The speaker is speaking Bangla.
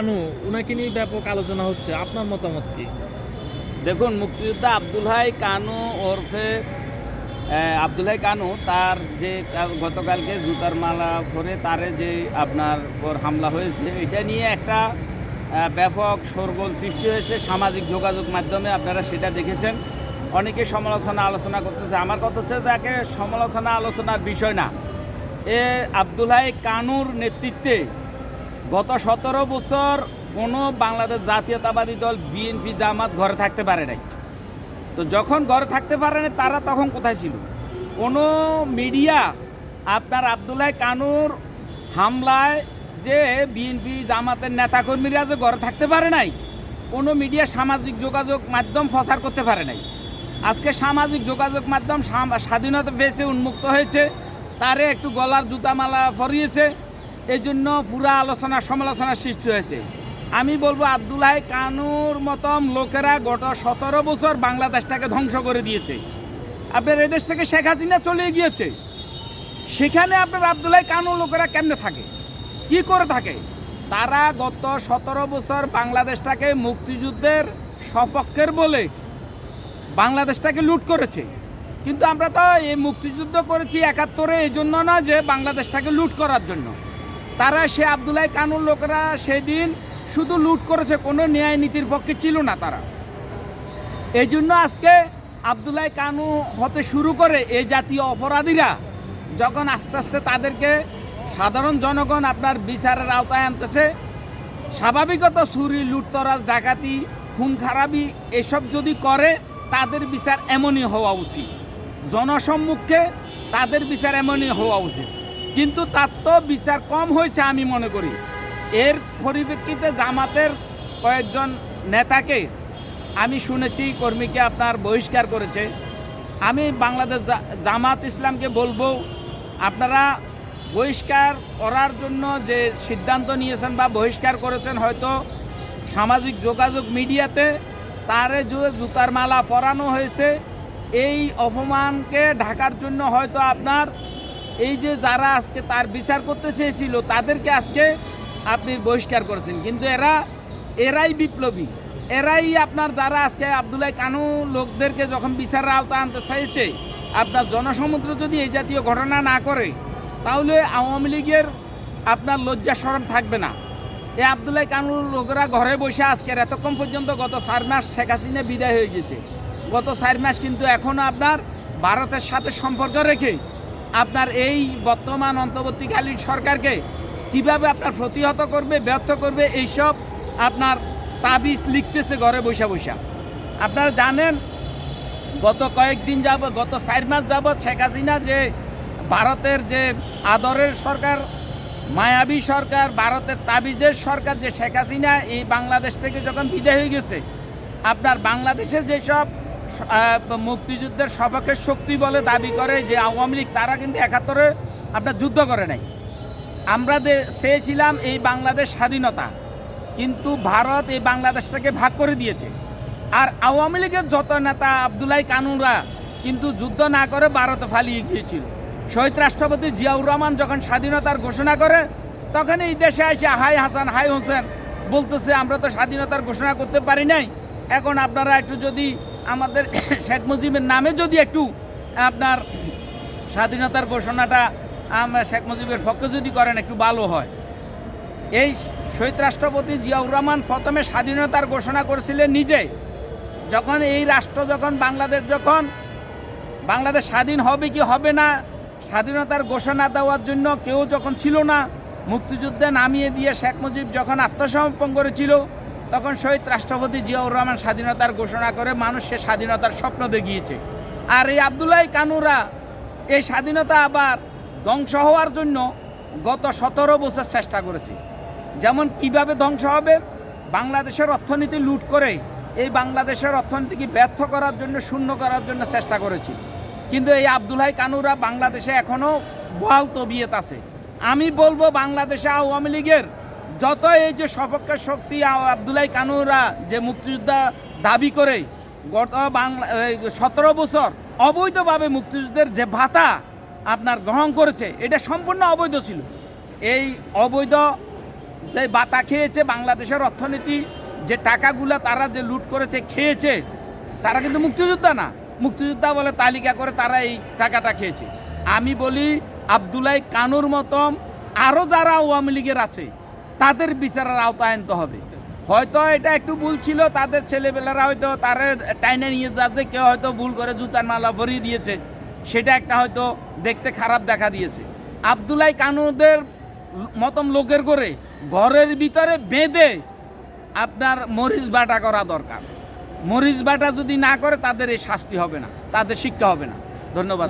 কানু ওনাকে নিয়ে ব্যাপক আলোচনা হচ্ছে। আপনার মতামত কি? দেখুন, মুক্তিযোদ্ধা আব্দুল হাই কানু ওরফে আব্দুল হাই কানু, তার যে গতকালকে জুতার মালা পরে তারে যে আপনার ওর হামলা হয়েছে, এটা নিয়ে একটা ব্যাপক শোরগোল সৃষ্টি হয়েছে সামাজিক যোগাযোগ মাধ্যমে, আপনারা সেটা দেখেছেন। অনেকে সমালোচনা আলোচনা করতেছে। আমার কথা হচ্ছে তাকে সমালোচনা আলোচনার বিষয় না। এ, আব্দুল হাই কানুর নেতৃত্বে গত সতেরো বছর কোনো বাংলাদেশ জাতীয়তাবাদী দল বিএনপি জামাত ঘরে থাকতে পারে নাই। তো যখন ঘরে থাকতে পারে না তারা তখন কোথায় ছিল? কোনো মিডিয়া আপনার আবদুল্লাহ কানুর হামলায় যে বিএনপি জামাতের নেতাকর্মীরা যে ঘরে থাকতে পারে নাই, কোনো মিডিয়া সামাজিক যোগাযোগ মাধ্যম প্রচার করতে পারে নাই। আজকে সামাজিক যোগাযোগ মাধ্যম স্বাধীনতা পেয়েছে উন্মুক্ত হয়েছে, তারে একটু গলার জুতামালা ফরিয়েছে এই জন্য পুরা আলোচনা সমালোচনার সৃষ্টি হয়েছে। আমি বলব আবদুল্লাহ কানুর মতন লোকেরা গত সতেরো বছর বাংলাদেশটাকে ধ্বংস করে দিয়েছে। আপনার এদেশ থেকে শেখ হাসিনা চলে গিয়েছে। সেখানে আপনার আবদুল্লাহ কানুর লোকেরা কেমনে থাকে? কি করে থাকে? তারা গত সতেরো বছর বাংলাদেশটাকে মুক্তিযুদ্ধের সপক্ষের বলে বাংলাদেশটাকে লুট করেছে। কিন্তু আমরা তো এই মুক্তিযুদ্ধ করেছি একাত্তরে এই জন্য না যে বাংলাদেশটাকে লুট করার জন্য। তারা সে আবদুল্লাহ কানুর লোকেরা সেদিন শুধু লুট করেছে, কোনো ন্যায় নীতির পক্ষে ছিল না তারা। এই জন্য আজকে আবদুল্লাহ কানু হতে শুরু করে এই জাতীয় অপরাধীরা যখন আস্তে আস্তে তাদেরকে সাধারণ জনগণ আপনার বিচারের আওতায় আনতেছে, স্বাভাবিকত চুরি, লুটতরাজ, ডাকাতি, খুন, খারাপি এসব যদি করে, তাদের বিচার এমনই হওয়া উচিত। জনসম্মুখে তাদের বিচার এমনই হওয়া উচিত। কিন্তু তার তো বিচার কম হয়েছে আমি মনে করি। এর পরিপ্রেক্ষিতে জামাতের কয়েকজন নেতাকে আমি শুনেছি, কর্মীকে আপনার বহিষ্কার করেছে। আমি বাংলাদেশ জামাত ইসলামকে বলব, আপনারা বহিষ্কার করার জন্য যে সিদ্ধান্ত নিয়েছেন বা বহিষ্কার করেছেন হয়তো সামাজিক যোগাযোগ মিডিয়াতে, তারে যে জুতার মালা পরানো হয়েছে, এই অপমানকে ঢাকার জন্য হয়তো আপনার এই যে যারা আজকে তার বিচার করতে চেয়েছিল, তাদেরকে আজকে আপনি বহিষ্কার করেছেন। কিন্তু এরা, এরাই বিপ্লবী। এরাই আপনার যারা আজকে আবদুল্লাহ কানু লোকদেরকে যখন বিচারের আওতা আনতে চাইছে, আপনার জনসমুদ্র যদি এই জাতীয় ঘটনা না করে, তাহলে আওয়ামী লীগের আপনার লজ্জা সরম থাকবে না। এই আবদুল্লাহ কানুর লোকেরা ঘরে বসে আজকের এতক্ষণ পর্যন্ত গত চার মাস শেখ হাসিনা বিদায় হয়ে গেছে। গত চার মাস কিন্তু এখনও আপনার ভারতের সাথে সম্পর্ক রেখে আপনার এই বর্তমান অন্তর্বর্তীকালীন সরকারকে কীভাবে আপনার প্রতিহত করবে, ব্যর্থ করবে, এইসব আপনার তাবিজ লিখতেছে ঘরে বসে বসে। আপনারা জানেন, গত কয়েকদিন যাব গত চার মাস যাবৎ শেখ হাসিনা যে ভারতের যে আদরের সরকার, মায়াবী সরকার, ভারতের তাবিজের সরকার যে শেখ হাসিনা এই বাংলাদেশ থেকে যখন বিদায় হয়ে গেছে, আপনার বাংলাদেশের যেসব মুক্তিযুদ্ধের সপক্ষের শক্তি বলে দাবি করে যে আওয়ামী লীগ, তারা কিন্তু একাত্তরে আপনার যুদ্ধ করে নাই। আমরা চেয়েছিলাম এই বাংলাদেশ স্বাধীনতা, কিন্তু ভারত এই বাংলাদেশটাকে ভাগ করে দিয়েছে। আর আওয়ামী লীগের যত নেতা আবদুল্লাহ কানুরা কিন্তু যুদ্ধ না করে ভারতে ফালিয়ে গিয়েছিল। শহীদ রাষ্ট্রপতি জিয়াউর রহমান যখন স্বাধীনতার ঘোষণা করে, তখন এই দেশে এসে, হাই হাসান, হাই হোসেন, বলতেছে, আমরা তো স্বাধীনতার ঘোষণা করতে পারি নাই। এখন আপনারা একটু যদি আমাদের শেখ মুজিবের নামে যদি একটু আপনার স্বাধীনতার ঘোষণাটা আমরা শেখ মুজিবের পক্ষে যদি করেন, একটু ভালো হয়। এই শহীদ রাষ্ট্রপতি জিয়াউর রহমান প্রথমে স্বাধীনতার ঘোষণা করেছিলেন নিজে। যখন এই রাষ্ট্র, যখন বাংলাদেশ যখন বাংলাদেশ স্বাধীন হবে কি হবে না, স্বাধীনতার ঘোষণা দেওয়ার জন্য কেউ যখন ছিল না, মুক্তিযুদ্ধে নামিয়ে দিয়ে শেখ মুজিব যখন আত্মসমর্পণ করেছিল তখন শহীদ রাষ্ট্রপতি জিয়াউর রহমান স্বাধীনতার ঘোষণা করে মানুষকে স্বাধীনতার স্বপ্ন দেখিয়েছে। আর এই আবদুল্লাহ কানুরা এই স্বাধীনতা আবার ধ্বংস হওয়ার জন্য গত সতেরো বছর চেষ্টা করেছে। যেমন কীভাবে ধ্বংস হবে? বাংলাদেশের অর্থনীতি লুট করে এই বাংলাদেশের অর্থনীতিকে ব্যর্থ করার জন্য, শূন্য করার জন্য চেষ্টা করেছিল কিন্তু এই আবদুল্লাহ কানুরা বাংলাদেশে এখনও বহাল তবিয়ত আছে। আমি বলব বাংলাদেশে আওয়ামী লীগের যত এই যে সপক্ষের শক্তি আবদুল্লাহ কানুরা যে মুক্তিযোদ্ধা দাবি করে, গত বাংলা সতেরো বছর অবৈধভাবে মুক্তিযুদ্ধের যে ভাতা আপনার গ্রহণ করেছে, এটা সম্পূর্ণ অবৈধ ছিল। এই অবৈধ যে বাতা খেয়েছে বাংলাদেশের অর্থনীতি, যে টাকাগুলা তারা যে লুট করেছে, খেয়েছে, তারা কিন্তু মুক্তিযোদ্ধা না। মুক্তিযোদ্ধা বলে তালিকা করে তারা এই টাকাটা খেয়েছে। আমি বলি, আবদুল্লাহ কানুর মতন আরও যারা আওয়ামী লীগের আছে তাদের বিচারের আওতায় আনতে হবে। হয়তো এটা একটু ভুল ছিল, তাদের ছেলেবেলারা হয়তো তারা টাইনে নিয়ে যাচ্ছে, কেউ হয়তো ভুল করে জুতার মালা ভরিয়ে দিয়েছে। সেটা একটা হয়তো দেখতে খারাপ দেখা দিয়েছে। আবদুল্লাহ কানুদের মতন লোকের করে ঘরের ভিতরে বেঁধে আপনার মরিচ বাটা করা দরকার। মরিচ বাটা যদি না করে তাদের এই শাস্তি হবে না, তাদের শিক্ষা হবে না। ধন্যবাদ